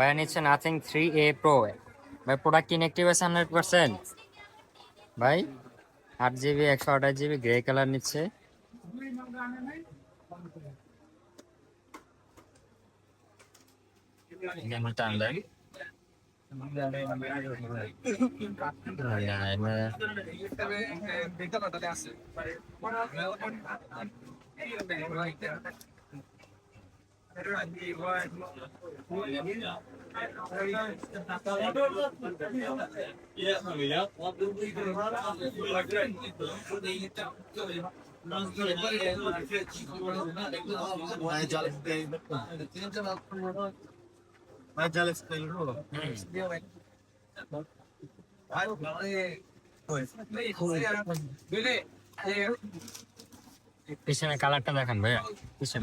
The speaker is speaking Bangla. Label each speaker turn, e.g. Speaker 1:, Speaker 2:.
Speaker 1: ভাইয়া নিচ্ছে নাথিং থ্রি এ। প্রো ভাই প্রোডাক্ট ইনএক্টিভ আছে হান্ড্রেড পার্সেন্ট ভাই আট জিবি একশো আঠাশ জিবি গ্রে কালার নিচ্ছে। টানলেন পিছনে কালারটা দেখান ভাইয়া পিছনে।